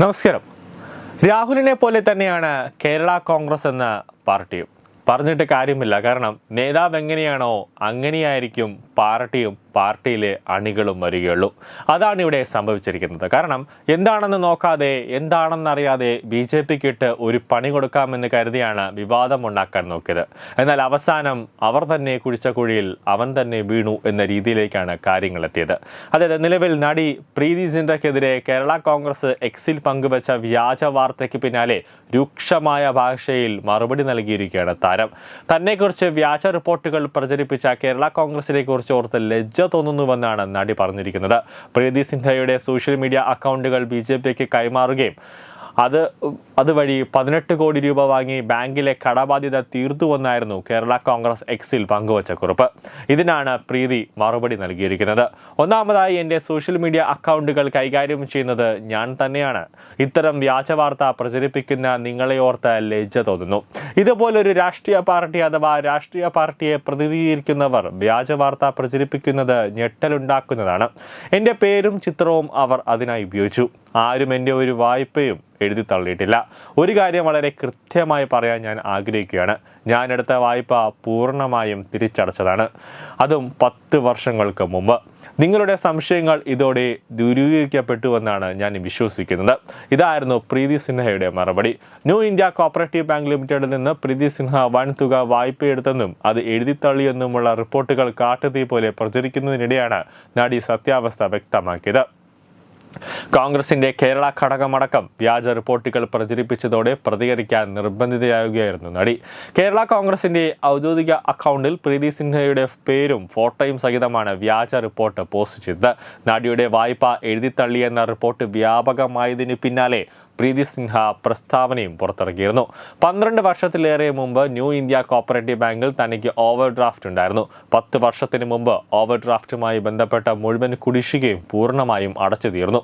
നമസ്കാരം. രാഹുലിനെ പോലെ തന്നെയാണ് കേരള കോൺഗ്രസ് എന്ന പാർട്ടിയും. പറഞ്ഞിട്ട് കാര്യമില്ല. കാരണം നേതാവ് എങ്ങനെയാണോ അങ്ങനെയായിരിക്കും പാർട്ടിയും പാർട്ടിയിലെ അണികളും വരികയുള്ളൂ. അതാണ് ഇവിടെ സംഭവിച്ചിരിക്കുന്നത്. കാരണം എന്താണെന്ന് നോക്കാതെ എന്താണെന്നറിയാതെ ബി ജെ പിക്ക് ഇട്ട് ഒരു പണി കൊടുക്കാമെന്ന് കരുതിയാണ് വിവാദം ഉണ്ടാക്കാൻ നോക്കിയത്. എന്നാൽ അവസാനം അവർ തന്നെ കുഴിച്ച കുഴിയിൽ അവൻ തന്നെ വീണു എന്ന രീതിയിലേക്കാണ് കാര്യങ്ങൾ എത്തിയത്. അതായത് നിലവിൽ നടി പ്രീതി സിൻഡയ്ക്കെതിരെ കേരള കോൺഗ്രസ് എക്സിൽ പങ്കുവച്ച വ്യാജ വാർത്തയ്ക്ക് പിന്നാലെ രൂക്ഷമായ ഭാഷയിൽ മറുപടി നൽകിയിരിക്കുകയാണ് താരം. തന്നെക്കുറിച്ച് വ്യാജ റിപ്പോർട്ടുകൾ പ്രചരിപ്പിച്ച കേരള കോൺഗ്രസിനെ കുറിച്ച് ഓർത്ത് ലജ്ജ തോന്നുന്നുവെന്നാണ് നടി പറഞ്ഞിരിക്കുന്നത്. പ്രീതി സിൻഹയുടെ സോഷ്യൽ മീഡിയ അക്കൗണ്ടുകൾ ബി കൈമാറുകയും അത് അതുവഴി പതിനെട്ട് കോടി രൂപ വാങ്ങി ബാങ്കിലെ കടബാധ്യത തീർത്തുവെന്നായിരുന്നു കേരള കോൺഗ്രസ് എക്സിൽ പങ്കുവച്ച കുറിപ്പ്. ഇതിനാണ് പ്രീതി മറുപടി നൽകിയിരിക്കുന്നത്. ഒന്നാമതായി എന്റെ സോഷ്യൽ മീഡിയ അക്കൗണ്ടുകൾ കൈകാര്യം ചെയ്യുന്നത് ഞാൻ തന്നെയാണ്. ഇത്തരം വ്യാജ വാർത്ത പ്രചരിപ്പിക്കുന്ന നിങ്ങളെ ഓർത്ത് ലജ്ജ തോന്നുന്നു. ഇതുപോലൊരു രാഷ്ട്രീയ പാർട്ടി അഥവാ രാഷ്ട്രീയ പാർട്ടിയെ പ്രതിനിധീകരിക്കുന്നവർ വ്യാജ വാർത്ത പ്രചരിപ്പിക്കുന്നത് ഞെട്ടലുണ്ടാക്കുന്നതാണ്. എന്റെ പേരും ചിത്രവും അവർ അതിനായി ഉപയോഗിച്ചു. ആരും എന്റെ ഒരു വായ്പയും എഴുതി തള്ളിയിട്ടില്ല. ഒരു കാര്യം വളരെ കൃത്യമായി പറയാൻ ഞാൻ ആഗ്രഹിക്കുകയാണ്. ഞാൻ എടുത്ത വായ്പ പൂർണമായും തിരിച്ചടച്ചതാണ്. അതും പത്ത് വർഷങ്ങൾക്ക് മുമ്പ്. നിങ്ങളുടെ സംശയങ്ങൾ ഇതോടെ ദൂരീകരിക്കപ്പെട്ടുവെന്നാണ് ഞാൻ വിശ്വസിക്കുന്നത്. ഇതായിരുന്നു പ്രീതി സിൻഹയുടെ മറുപടി. ന്യൂ ഇന്ത്യ കോപ്പറേറ്റീവ് ബാങ്ക് ലിമിറ്റഡിൽ നിന്ന് പ്രീതി സിൻഹ വൻ തുക വായ്പയെടുത്തെന്നും അത് എഴുതിത്തള്ളിയെന്നുമുള്ള റിപ്പോർട്ടുകൾ കാട്ടുതീ പോലെ പ്രചരിക്കുന്നതിനിടെയാണ് നടി സത്യാവസ്ഥ വ്യക്തമാക്കിയത്. കോൺഗ്രസിന്റെ കേരള ഘടകമടക്കം വ്യാജ റിപ്പോർട്ടുകൾ പ്രചരിപ്പിച്ചതോടെ പ്രതികരിക്കാൻ നിർബന്ധിതയാവുകയായിരുന്നു നടി. കേരള കോൺഗ്രസിന്റെ ഔദ്യോഗിക അക്കൗണ്ടിൽ പ്രീതി സിൻഹയുടെ പേരും ഫോട്ടോയും സഹിതമാണ് വ്യാജ റിപ്പോർട്ട് പോസ്റ്റ് ചെയ്തത്. നടിയുടെ വായ്പ എഴുതിത്തള്ളിയെന്ന റിപ്പോർട്ട് വ്യാപകമായതിന് പിന്നാലെ പ്രീതി സിൻഹ പ്രസ്താവനയും പുറത്തിറക്കിയിരുന്നു. പന്ത്രണ്ട് വർഷത്തിലേറെ മുമ്പ് ന്യൂ ഇന്ത്യ കോപ്പറേറ്റീവ് ബാങ്കിൽ തനിക്ക് ഓവർ ഡ്രാഫ്റ്റ് ഉണ്ടായിരുന്നു. പത്ത് വർഷത്തിന് മുമ്പ് ഓവർ ഡ്രാഫ്റ്റുമായി ബന്ധപ്പെട്ട മുഴുവൻ കുടിശ്ശികയും പൂർണമായും അടച്ചു തീർന്നു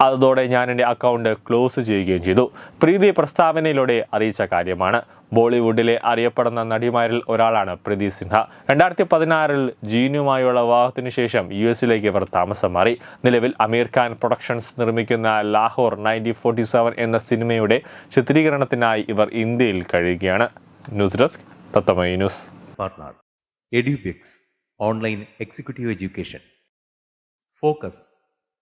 അതോടെ ഞാൻ എന്റെ അക്കൗണ്ട് ക്ലോസ് ചെയ്യുകയും ചെയ്തു. പ്രീതി പ്രസ്താവനയിലൂടെ അറിയിച്ച കാര്യമാണ്. ബോളിവുഡിലെ അറിയപ്പെടുന്ന നടിമാരിൽ ഒരാളാണ് പ്രീതി സിൻഹ. രണ്ടായിരത്തി പതിനാറിൽ ജീനുമായുള്ള വിവാഹത്തിന് ശേഷം യു എസിലേക്ക് ഇവർ താമസം മാറി. നിലവിൽ അമീർ ഖാൻ പ്രൊഡക്ഷൻസ് നിർമ്മിക്കുന്ന ലാഹോർ നയന്റീൻ ഫോർട്ടി സെവൻ എന്ന സിനിമയുടെ ചിത്രീകരണത്തിനായി ഇവർ ഇന്ത്യയിൽ കഴിയുകയാണ്. News desk തത്തമൈ news. Edubix online executive education. focus